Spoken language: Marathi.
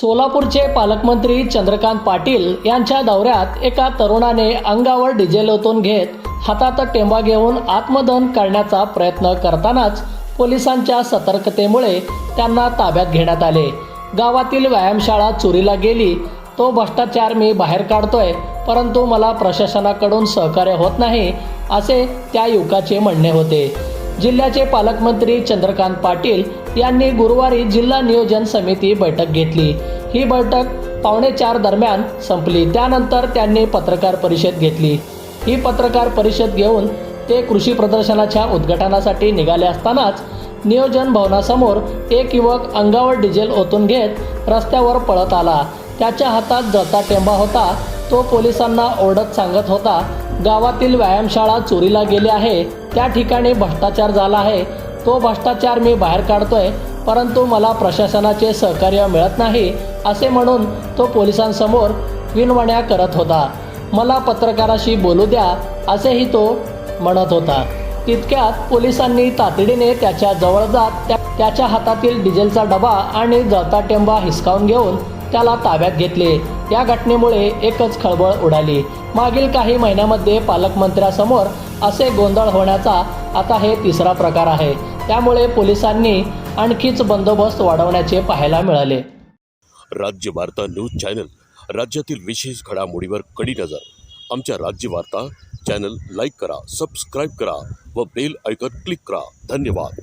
सोलापूरचे पालकमंत्री चंद्रकांत पाटील यांच्या दौऱ्यात एका तरुणाने अंगावर डिझेल ओतून घेत हातात टेंबा घेऊन आत्मदहन करण्याचा प्रयत्न करतानाच पोलिसांच्या सतर्कतेमुळे त्यांना ताब्यात घेण्यात आले. गावातील व्यायामशाळा चोरीला गेली. तो भ्रष्टाचार मी बाहेर काढतोय परंतु मला प्रशासनाकडून सहकार्य होत नाही असे त्या युवकाचे म्हणणे होते. जिल्ह्याचे पालकमंत्री चंद्रकांत पाटील यांनी गुरुवारी जिल्हा नियोजन समिती बैठक घेतली. ही बैठक पावणे चार दरम्यान संपली. त्यानंतर त्यांनी पत्रकार परिषद घेतली. ही पत्रकार परिषद घेऊन ते कृषी प्रदर्शनाच्या उद्घाटनासाठी निघाले असतानाच नियोजन भवनासमोर एक युवक अंगावर डिझेल ओतून घेत रस्त्यावर पळत आला. त्याच्या हातात जळता टेंबा होता. तो पोलिसांना ओरडत सांगत होता गावातील व्यायामशाळा चोरीला गेली आहे. त्या ठिकाणी भ्रष्टाचार झाला आहे. तो भ्रष्टाचार मी बाहेर काढतोय परंतु मला प्रशासनाचे सहकार्य मिळत नाही असे म्हणून तो पोलिसांसमोर विनवण्या करत होता. मला पत्रकाराशी बोलू द्या असेही तो म्हणत होता. तितक्यात पोलिसांनी तातडीने त्याच्याजवळ जात त्या- त्याच्या हातातील डिझेलचा डबा आणि जळता टेंबा हिसकावून घेऊन त्याला ताब्यात घेतले. या घटनेमुळे एकच खळबळ उडाली. मागील काही महिन्यामध्ये पालकमंत्र्यासमोर असे गोंधळ होण्याचा आता हे तिसरा प्रकार आहे. त्यामुळे पोलिसांनी आणखीच बंदोबस्त वाढवण्याचे पाहायला मिळाले. राज्य वार्ता न्यूज चॅनल राज्यातील विशेष घडामोडीवर कडी नजर. आमच्या राज्य वार्ता चॅनल लाईक करा सबस्क्राईब करा व बेल आयकॉन क्लिक करा. धन्यवाद.